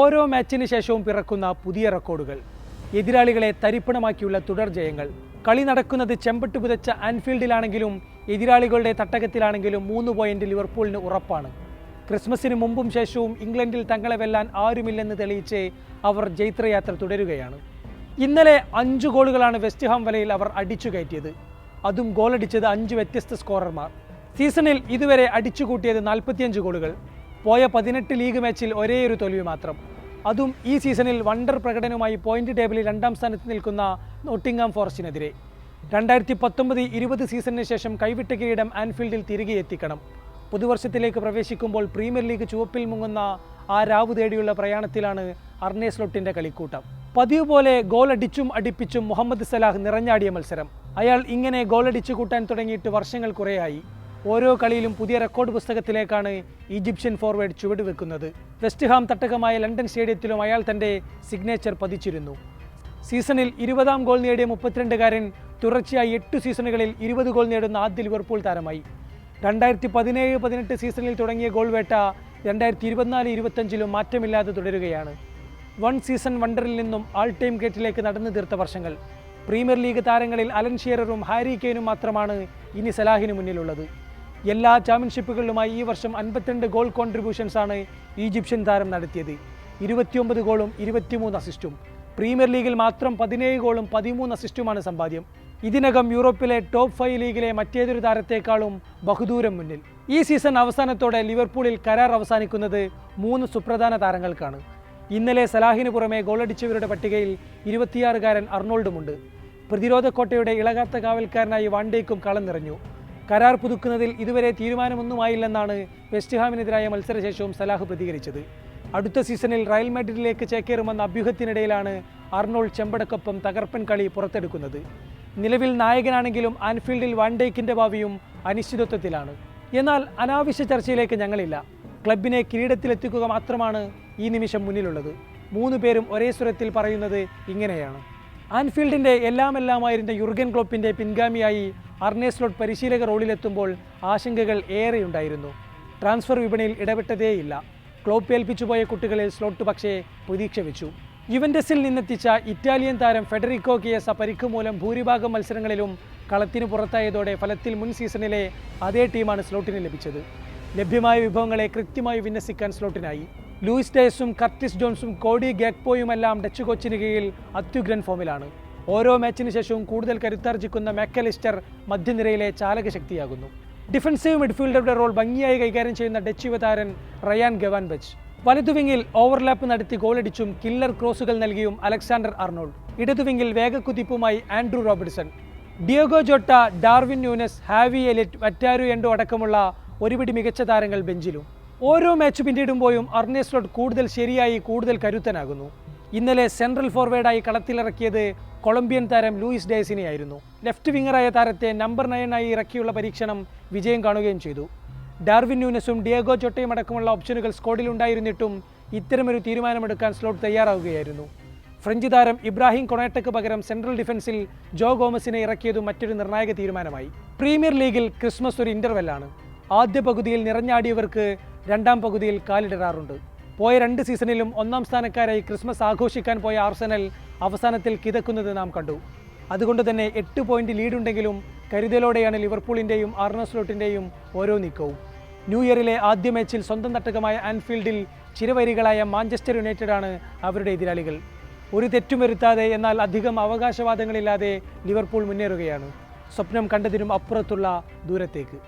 ഓരോ മാച്ചിന് ശേഷവും പിറക്കുന്ന പുതിയ റെക്കോർഡുകൾ. എതിരാളികളെ തരിപ്പണമാക്കിയുള്ള തുടർ ജയങ്ങൾ. കളി നടക്കുന്നത് ചെമ്പട്ട് പുതച്ച ആൻഫീൽഡിലാണെങ്കിലും എതിരാളികളുടെ തട്ടകത്തിലാണെങ്കിലും മൂന്ന് പോയിന്റ് ലിവർപൂളിന് ഉറപ്പാണ്. ക്രിസ്മസിന് മുമ്പും ശേഷവും ഇംഗ്ലണ്ടിൽ തങ്ങളെ വെല്ലാൻ ആരുമില്ലെന്ന് തെളിയിച്ച് അവർ ജൈത്രയാത്ര തുടരുകയാണ്. ഇന്നലെ അഞ്ച് ഗോളുകളാണ് വെസ്റ്റ് ഹാം വലയിൽ അവർ അടിച്ചു കയറ്റിയത്. അതും ഗോളടിച്ചത് അഞ്ച് വ്യത്യസ്ത സ്കോറർമാർ. സീസണിൽ ഇതുവരെ അടിച്ചുകൂട്ടിയത് നാൽപ്പത്തിയഞ്ച് ഗോളുകൾ. പോയ പതിനെട്ട് ലീഗ് മാച്ചിൽ ഒരേയൊരു തോൽവി മാത്രം. അതും ഈ സീസണിൽ വണ്ടർ പ്രകടനവുമായി പോയിന്റ് ടേബിളിൽ രണ്ടാം സ്ഥാനത്ത് നിൽക്കുന്ന നോട്ടിംഗാം ഫോറസ്റ്റിനെതിരെ. രണ്ടായിരത്തി പത്തൊമ്പത് ഇരുപത് സീസണിന് ശേഷം കൈവിട്ട കിരീടം ആൻഫീൽഡിൽ തിരികെ എത്തിക്കണം. പുതുവർഷത്തിലേക്ക് പ്രവേശിക്കുമ്പോൾ പ്രീമിയർ ലീഗ് ചുവപ്പിൽ മുങ്ങുന്ന ആ രാവ് തേടിയുള്ള പ്രയാണത്തിലാണ് അർണേസ്ലോട്ടിന്റെ കളിക്കൂട്ടം. പതിവ് പോലെ ഗോളടിച്ചും അടിപ്പിച്ചും മുഹമ്മദ് സലാഹ് നിറഞ്ഞാടിയ മത്സരം. അയാൾ ഇങ്ങനെ ഗോളടിച്ചു കൂട്ടാൻ തുടങ്ങിയിട്ട് വർഷങ്ങൾ കുറേയായി. ഓരോ കളിയിലും പുതിയ റെക്കോർഡ് പുസ്തകത്തിലേക്കാണ് ഈജിപ്ഷ്യൻ ഫോർവേഡ് ചുവടുവെക്കുന്നത്. വെക്കുന്നത് വെസ്റ്റ്ഹാം തട്ടകമായ ലണ്ടൻ സ്റ്റേഡിയത്തിലും അയാൾ തന്റെ സിഗ്നേച്ചർ പതിച്ചിരുന്നു. സീസണിൽ ഇരുപതാം ഗോൾ നേടിയ മുപ്പത്തിരണ്ടുകാരൻ തുടർച്ചയായി എട്ട് സീസണുകളിൽ ഇരുപത് ഗോൾ നേടുന്ന ആദ്യ ലിവർപൂൾ താരമായി. രണ്ടായിരത്തി പതിനേഴ് പതിനെട്ട് സീസണിൽ തുടങ്ങിയ ഗോൾ വേട്ട രണ്ടായിരത്തി ഇരുപത്തിനാല് ഇരുപത്തഞ്ചിലും മാറ്റമില്ലാതെ തുടരുകയാണ്. വൺ സീസൺ വണ്ടറിൽ നിന്നും ആൾ ടൈം ഗേറ്റിലേക്ക് നടന്നു തീർത്ത വർഷങ്ങൾ. പ്രീമിയർ ലീഗ് താരങ്ങളിൽ അലൻ ഷീററും ഹാരി കെയ്നും മാത്രമാണ് ഇനി സലാഹിന് മുന്നിലുള്ളത്. എല്ലാ ചാമ്പ്യൻഷിപ്പുകളിലുമായി ഈ വർഷം അൻപത്തിരണ്ട് ഗോൾ കോൺട്രിബ്യൂഷൻസ് ആണ് ഈജിപ്ഷ്യൻ താരം നടത്തിയത്. ഇരുപത്തിയൊമ്പത് ഗോളും ഇരുപത്തിമൂന്ന് അസിസ്റ്റും പ്രീമിയർ ലീഗിൽ മാത്രം പതിനേഴ് ഗോളും പതിമൂന്ന് അസിസ്റ്റുമാണ് സമ്പാദ്യം. ഇതിനകം യൂറോപ്പിലെ ടോപ്പ് ഫൈവ് ലീഗിലെ മറ്റേതൊരു താരത്തേക്കാളും ബഹുദൂരം മുന്നിൽ. ഈ സീസൺ അവസാനത്തോടെ ലിവർപൂളിൽ കരാർ അവസാനിക്കുന്നത് മൂന്ന് സുപ്രധാന താരങ്ങൾക്കാണ്. ഇന്നലെ സലാഹിന് പുറമെ ഗോളടിച്ചവരുടെ പട്ടികയിൽ ഇരുപത്തിയാറുകാരൻ അർണോൾഡുമുണ്ട്. പ്രതിരോധ കോട്ടയുടെ ഇളകാത്ത കാവൽക്കാരനായി വാണ്ടേക്കും കളം നിറഞ്ഞു. കരാർ പുതുക്കുന്നതിൽ ഇതുവരെ തീരുമാനമൊന്നുമായില്ലെന്നാണ് വെസ്റ്റ് ഹാമിനെതിരായ മത്സരശേഷവും സലാഹ് പ്രതികരിച്ചത്. അടുത്ത സീസണിൽ റയൽ മാഡ്രിഡിലേക്ക് ചേക്കേറുമെന്ന അഭ്യൂഹത്തിനിടയിലാണ് അർണോൾഡ് ചെമ്പടക്കൊപ്പം തകർപ്പൻ കളി പുറത്തെടുക്കുന്നത്. നിലവിൽ നായകനാണെങ്കിലും ആൻഫീൽഡിൽ വൺഡേക്കിന്റെ ഭാവിയും അനിശ്ചിതത്വത്തിലാണ്. എന്നാൽ അനാവശ്യ ചർച്ചയിലേക്ക് ഞങ്ങളില്ല. ക്ലബിനെ കിരീടത്തിലെത്തിക്കുക മാത്രമാണ് ഈ നിമിഷം മുന്നിലുള്ളത്. മൂന്ന് പേരും ഒരേ സ്വരത്തിൽ പറയുന്നത് ഇങ്ങനെയാണ്. ആൻഫീൽഡിന്റെ എല്ലാമെല്ലാമായിരുന്ന യുർഗൻ ക്ലോപ്പിന്റെ പിൻഗാമിയായി അർണേ സ്ലോട്ട് പരിശീലക റോളിലെത്തുമ്പോൾ ആശങ്കകൾ ഏറെയുണ്ടായിരുന്നു. ട്രാൻസ്ഫർ വിപണിയിൽ ഇടപെട്ടതേയില്ല. ക്ലോപ്പ് ഏൽപ്പിച്ചുപോയ കുട്ടികളെ സ്ലോട്ട് പക്ഷേ പ്രതീക്ഷ വെച്ചു യുവന്റസിൽ നിന്നെത്തിച്ച ഇറ്റാലിയൻ താരം ഫെഡറിക്കോ കിയസ പരിക്ക് മൂലം ഭൂരിഭാഗം മത്സരങ്ങളിലും കളത്തിന് പുറത്തായതോടെ ഫലത്തിൽ മുൻ സീസണിലെ അതേ ടീമാണ് സ്ലോട്ടിന് ലഭിച്ചത്. ലഭ്യമായ വിഭവങ്ങളെ കൃത്യമായി വിന്യസിക്കാൻ സ്ലോട്ടിനായി. ലൂയിസ് ഡേസും കർട്ടിസ് ജോൺസും കോഡി ഗാക്പോയുമെല്ലാം ഡച്ച് കോച്ചിന് കീഴിൽ അത്യുഗ്രൻ ഫോമിലാണ്. ഓരോ മാച്ചിന് ശേഷവും കൂടുതൽ കരുത്താർജിക്കുന്ന മെക്കലിസ്റ്റർ മധ്യനിരയിലെ ചാലക ശക്തിയാകുന്നു ഡിഫൻസീവ് മിഡ്ഫീൽഡറുടെ റോൾ ഭംഗിയായി കൈകാര്യം ചെയ്യുന്ന ഡച്ച് യുവതാരൻ റയാൻ ഗവാൻ ബച്ച് വലതുവിങ്ങിൽ ഓവർലാപ്പ് നടത്തി ഗോളടിച്ചും കില്ലർ ക്രോസുകൾ നൽകിയും അലക്സാണ്ടർ അർണോൾഡ്. ഇടതുവിങ്ങിൽ വേഗക്കുതിപ്പുമായി Andrew Robertson Diogo Jota Darwin Nunez Harvey Elliott Wataru Endo അടക്കമുള്ള ഒരുപിടി മികച്ച താരങ്ങൾ ബെഞ്ചിലും. ഓരോ മാച്ച് പിന്നിടുമ്പോഴും അർണേസ്ലോട്ട് കൂടുതൽ ശരിയായി കൂടുതൽ കരുത്തനാകുന്നു. ഇന്നലെ സെൻട്രൽ ഫോർവേഡായി കളത്തിലിറക്കിയത് കൊളംബിയൻ താരം ലൂയിസ് ഡേസിനെയായിരുന്നു. ലെഫ്റ്റ് വിങ്ങറായ താരത്തെ നമ്പർ നയനായി ഇറക്കിയുള്ള പരീക്ഷണം വിജയം കാണുകയും ചെയ്തു. ഡാർവിൻ ന്യൂനസും ഡിയേഗോ ചൊട്ടയും അടക്കമുള്ള ഓപ്ഷനുകൾ സ്കോഡിലുണ്ടായിരുന്നിട്ടും ഇത്തരമൊരു തീരുമാനമെടുക്കാൻ സ്ലോട്ട് തയ്യാറാവുകയായിരുന്നു. ഫ്രഞ്ച് താരം ഇബ്രാഹിം കൊണേട്ടയ്ക്ക് പകരം സെൻട്രൽ ഡിഫൻസിൽ ജോ ഗോമസിനെ ഇറക്കിയതും മറ്റൊരു നിർണായക തീരുമാനമായി. പ്രീമിയർ ലീഗിൽ ക്രിസ്മസ് ഒരു ഇന്റർവെല്ലാണ് ആദ്യ പകുതിയിൽ നിറഞ്ഞാടിയവർക്ക് രണ്ടാം പകുതിയിൽ കാലിടറാറുണ്ട് പോയ രണ്ട് സീസണിലും ഒന്നാം സ്ഥാനക്കാരായി ക്രിസ്മസ് ആഘോഷിക്കാൻ പോയ ആർസനൽ അവസാനത്തിൽ കിതക്കുന്നത് നാം കണ്ടു. അതുകൊണ്ട് തന്നെ എട്ട് പോയിന്റ് ലീഡുണ്ടെങ്കിലും കരുതലോടെയാണ് ലിവർപൂളിന്റെയും ആർണസ്ലോട്ടിന്റെയും ഓരോ നീക്കവും. ന്യൂ ഇയറിലെ ആദ്യ മാച്ചിൽ സ്വന്തം തട്ടകമായ ആൻഫീൽഡിൽ ചിരവരികളായ മാഞ്ചസ്റ്റർ യുണൈറ്റഡ് ആണ് അവരുടെ എതിരാളികൾ. ഒരു തെറ്റും വരുത്താതെ എന്നാൽ അധികം അവകാശവാദങ്ങളില്ലാതെ ലിവർപൂൾ മുന്നേറുകയാണ്. സ്വപ്നം കണ്ടതിനും അപ്പുറത്തുള്ള ദൂരത്തേക്ക്.